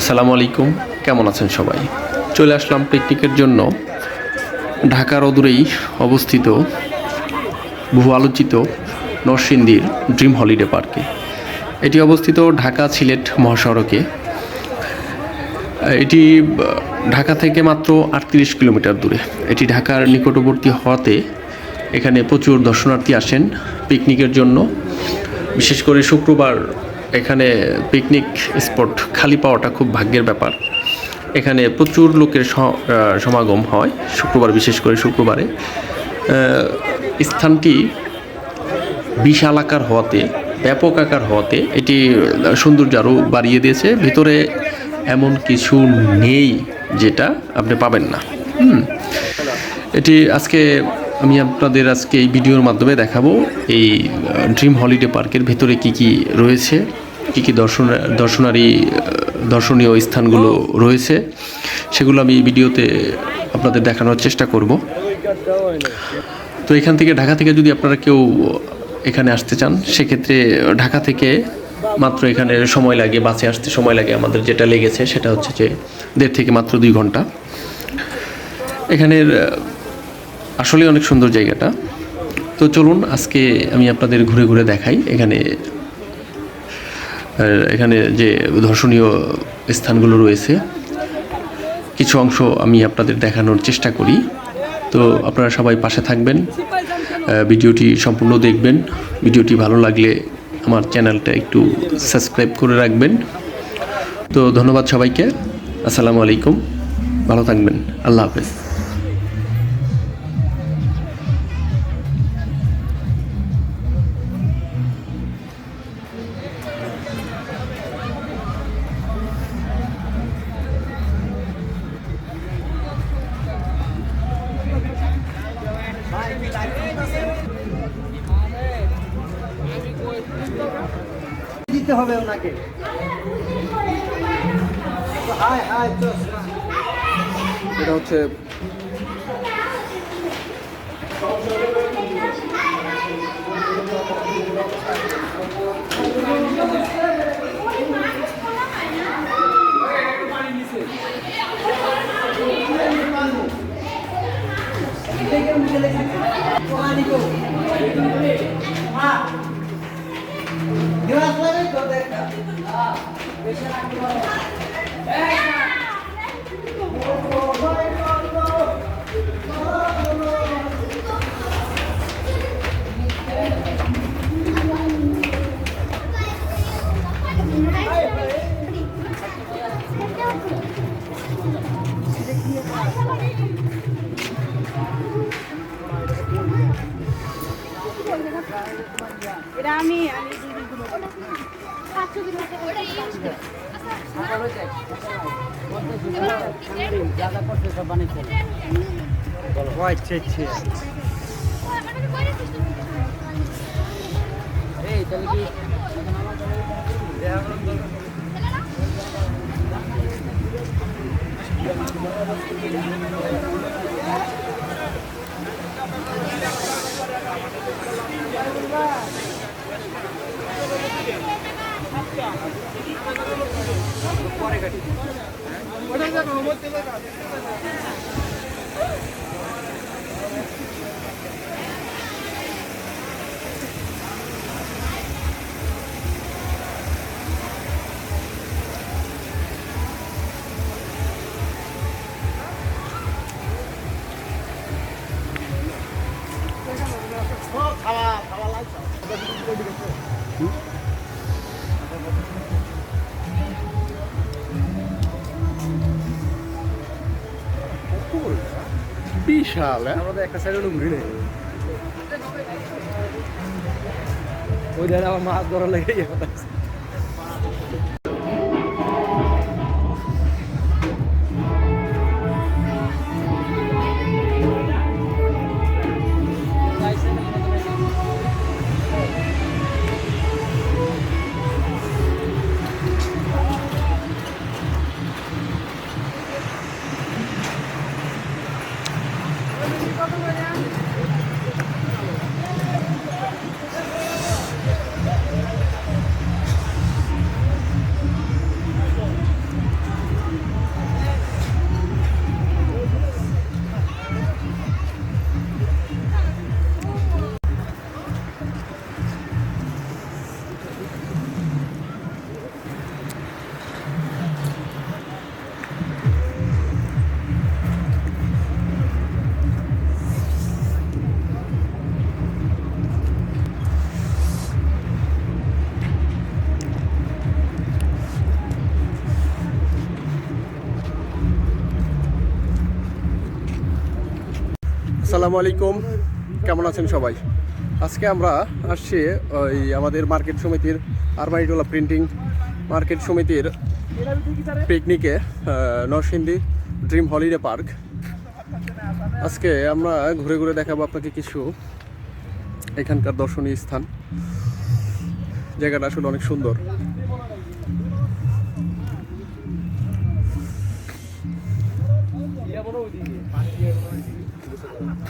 আসসালামু আলাইকুম। কেমন আছেন সবাই? চলে আসলাম পিকনিকের জন্য। ঢাকার অদূরেই অবস্থিত বহু আলোচিত নরসিংদীর ড্রিম হলিডে পার্কে এটি অবস্থিত ঢাকা সিলেট মহাসড়কে। এটি ঢাকা থেকে মাত্র আটত্রিশ কিলোমিটার দূরে। এটি ঢাকার নিকটবর্তী হওয়াতে এখানে প্রচুর দর্শনার্থী আসেন পিকনিকের জন্য। বিশেষ করে শুক্রবার এখানে পিকনিক স্পট খালি পাওয়াটা খুব ভাগ্যের ব্যাপার। এখানে প্রচুর লোকের সমাগম হয়, শুক্রবার বিশেষ করে শুক্রবারে। স্থানটি বিশাল আকার হওয়াতে, ব্যাপক আকার হওয়াতে এটি সৌন্দর্য আরও বাড়িয়ে দিয়েছে। ভিতরে এমন কিছু নেই যেটা আপনি পাবেন না। হুম। এটি আজকে আমি আপনাদের আজকে এই ভিডিওর মাধ্যমে দেখাবো, এই ড্রিম হলিডে পার্কের ভেতরে কি কি রয়েছে। কি কি দর্শন, দর্শনারী, দর্শনীয় স্থানগুলো রয়েছে, সেগুলো আমি ভিডিওতে আপনাদের দেখানোর চেষ্টা করব। তো এখান থেকে ঢাকা থেকে যদি আপনারা কেউ এখানে আসতে চান, সেক্ষেত্রে ঢাকা থেকে মাত্র এখানে সময় লাগে, বাসে আসতে সময় লাগে, আমাদের যেটা লেগেছে সেটা হচ্ছে যে দেড় থেকে মাত্র দুই ঘণ্টা। এখানের আসলে অনেক সুন্দর জায়গাটা। তো চলুন, আজকে আমি আপনাদের ঘুরে ঘুরে দেখাই, এখানে এখানে যে দর্শনীয় স্থানগুলো রয়েছে, কিছু অংশ আমি আপনাদের দেখানোর চেষ্টা করি। তো আপনারা সবাই পাশে থাকবেন ভিডিওটি সম্পূর্ণ দেখবেন। ভিডিওটি ভালো লাগলে আমার চ্যানেলটা একটু সাবস্ক্রাইব করে রাখবেন। তো ধন্যবাদ সবাইকে। আসসালামু আলাইকুম। ভালো থাকবেন। আল্লাহ হাফেজ। দিতে হবে ওনাকে। হাই হাই এটা হচ্ছে এটা আমি আমি আচ্ছা আচ্ছা বিশাল হ্যাঁ? Oh, kawal, kawal lagi. Ada di sini juga. Hmm. ঘুরি নেই। ওই দাদা আমার মাছ ধরা লেগে গেছে। আসসালামু আলাইকুম। কেমন আছেন সবাই? আজকে আমরা আসছি ওই আমাদের মার্কেট সমিতির আরমাইটোলা প্রিন্টিং মার্কেট সমিতির পিকনিকে নরসিংদী ড্রিম হলিডে পার্ক। আজকে আমরা ঘুরে ঘুরে দেখাবো আপনাকে কিছু এখানকার দর্শনীয় স্থান। জায়গাটা আসলে অনেক সুন্দর।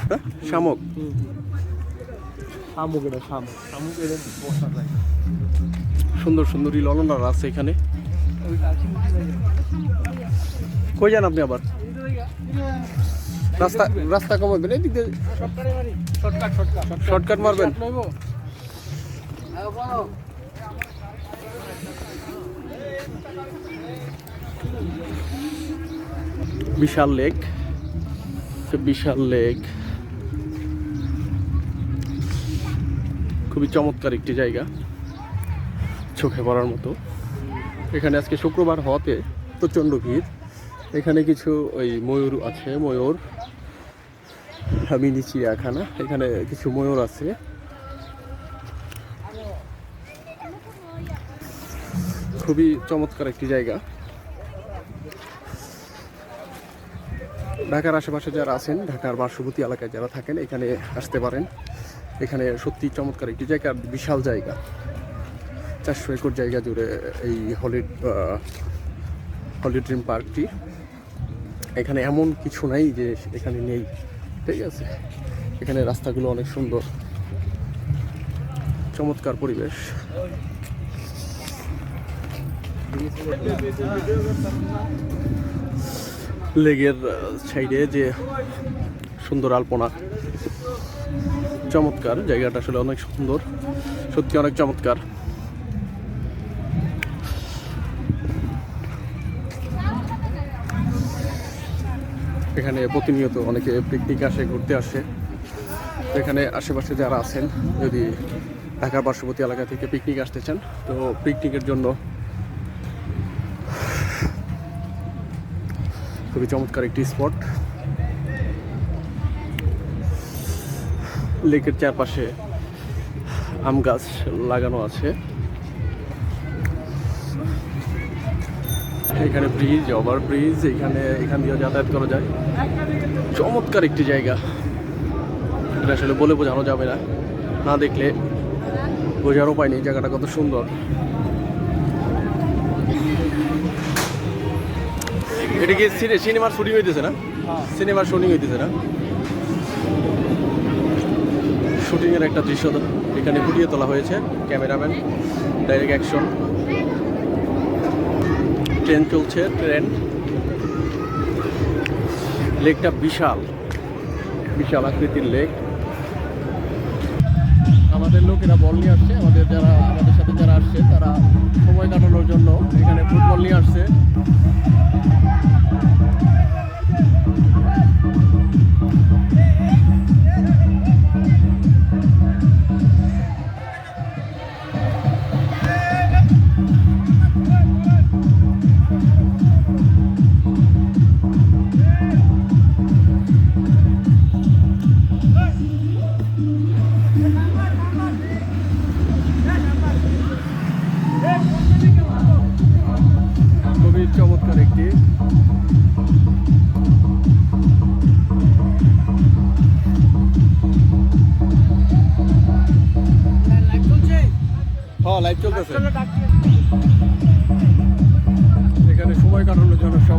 হ্যাঁ? শামুক। শামুক এটা শামুক। শামুক এটা সুন্দর সুন্দর ললনার আছে এখানে। কই যান আপনি আবার? রাস্তা রাস্তা কমাবেন দিয়ে। Shortcut shortcut. মারবেন? বিশাল লেক। বিশাল লেক। খুবই চমৎকার একটি জায়গা। চোখে পড়ার মতো। এখানে আজকে শুক্রবার হওয়াতে প্রচণ্ড ভিড়। এখানে কিছু ওই ময়ূর আছে, ময়ূর। মিনি চিড়িয়াখানা এখানে কিছু ময়ূর আছে। খুবই চমৎকার একটি জায়গা। ঢাকার আশেপাশে যারা আছেন, ঢাকার পার্শ্ববর্তী এলাকায় যারা থাকেন, এখানে আসতে পারেন। এখানে সত্যি চমৎকার একটি জায়গা, বিশাল জায়গা। চারশো একর জায়গা জুড়ে এই হলি হলি ড্রিম পার্কটি। এখানে এমন কিছু নাই যে এখানে নেই, ঠিক আছে? এখানে রাস্তাগুলো অনেক সুন্দর। চমৎকার পরিবেশ। লেগের সাইডে যে সুন্দর আলপনা। চমৎকার, জায়গাটা আসলে অনেক সুন্দর। সত্যি অনেক চমৎকার। এখানে প্রতিনিয়ত অনেকে পিকনিক আসে, ঘুরতে আসে। এখানে আশেপাশে যারা আছেন, যদি ঢাকার পার্শ্ববর্তী এলাকা থেকে পিকনিক আসতে চান, তো পিকনিকের জন্য খুবই চমৎকার একটি স্পট লেকের চারপাশে আম গাছ লাগানো আছে। এখানে ব্রিজ ওভার ব্রিজ এখানে এখান দিয়ে যাতায়াত করা যায়। চমৎকার একটি জায়গা। এটা আসলে বলে বোঝানো যাবে না। না দেখলে বোঝার উপায় নেই জায়গাটা কত সুন্দর। এটা কি সিনেমার শুটিং হইতেছে না? সিনেমার শুটিং হইতেছে না? শুটিংয়ের একটা দৃশ্য এখানে ফুটিয়ে তোলা হয়েছে, ক্যামেরাম্যান, ডাইরেক্ট অ্যাকশন। ট্রেন চলছে, ট্রেন। লেকটা বিশাল বিশাল আকৃতির লেক। আমাদের লোকেরা বল নিয়ে আসছে, আমাদের যারা, আমাদের সাথে যারা আসছে, তারা সময় কাটানোর জন্য এখানে ফুটবল নিয়ে আসছে।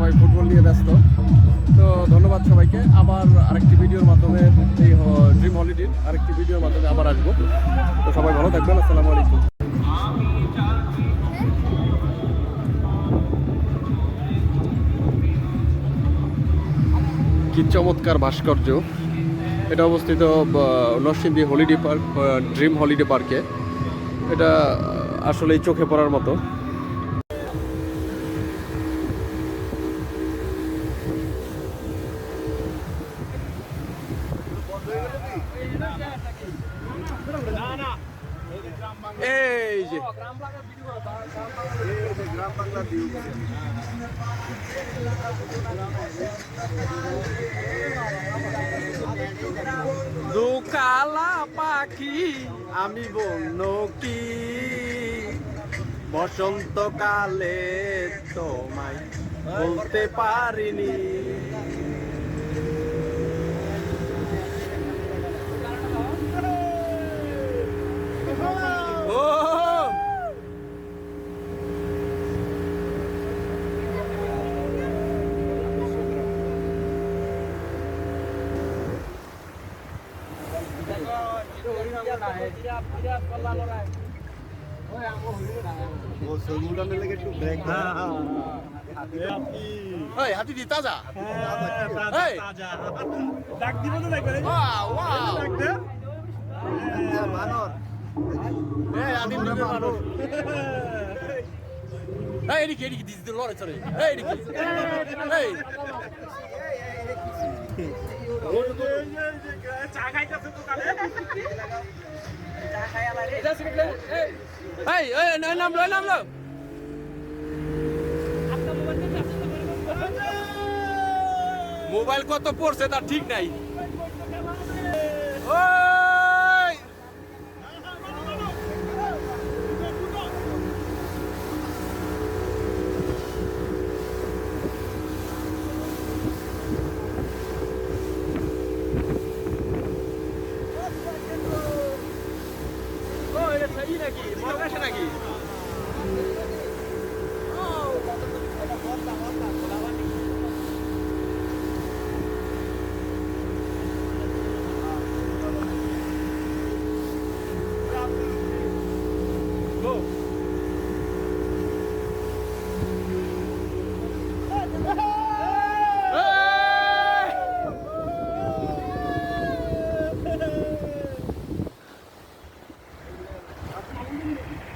সবাই ফুটবল নিয়ে ব্যস্ত। তো ধন্যবাদ সবাইকে। আবার আরেকটি ভিডিওর মাধ্যমে এই ড্রিম হলিডের আরেকটি ভিডিওর মাধ্যমে আবার আসব। তো সবাই ভালো থাকবেন, আসসালামু আলাইকুম। কি চমৎকার ভাস্কর্য। এটা অবস্থিত Narsingdi holiday park dream holiday পার্কে এটা আসলেই চোখে পড়ার মতো। এই যে। দুকালা পাখি আমি বন্য কি? বসন্তকালে তোমায় বলতে পারিনি ও এই হাতি দি তাজা। এই। ডাক দিব তো দেখবে ডাক দে। আদিম যুগের মানুষ। এই এদিকে এদিকে দিদি লড়ে চলে এই এদিকে। এই। চা খাইতেছে তো কালে মোবাইল কত পড়ছে তার ঠিক নাই। ওই ও এটা সেই নাকি বড় কাছে নাকি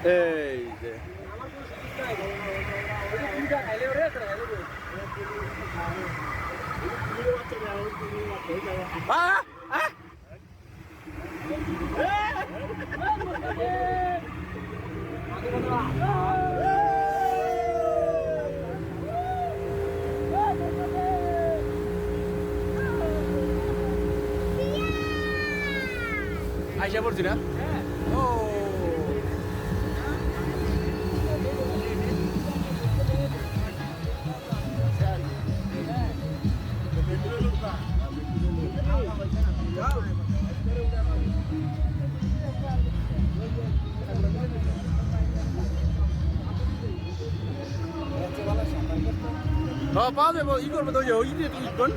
এই যে আ আ আইসা পড়ছি না ও হ্যাঁ পাওয়া যাবে ই করবে তো ওই যে ই করুন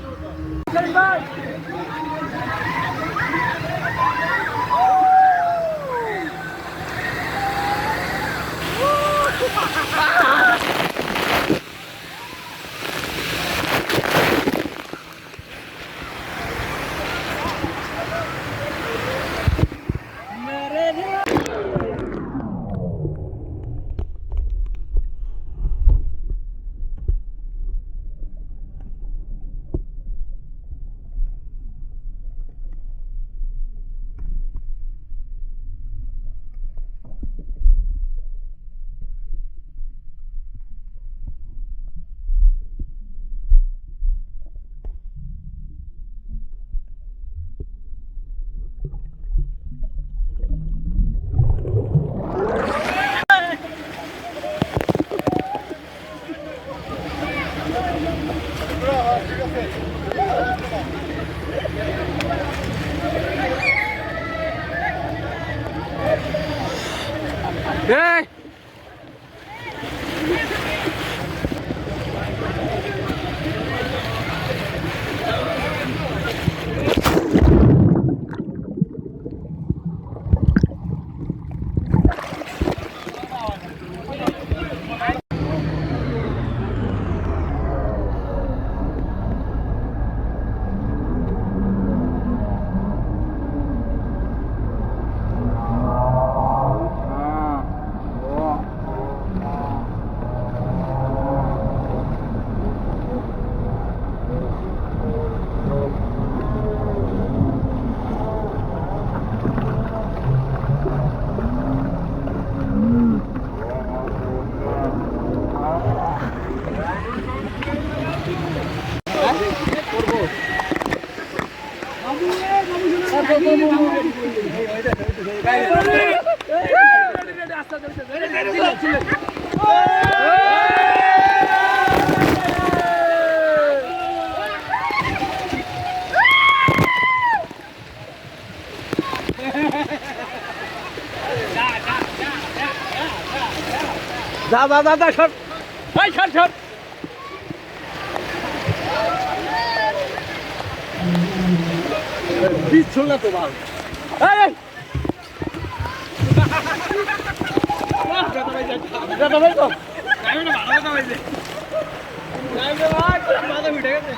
দাদা দাদা সর। ভাই, সর সর। দিচ্ছ না তো ভাই, দাদা ভাই তো মাথা উঠে গেছে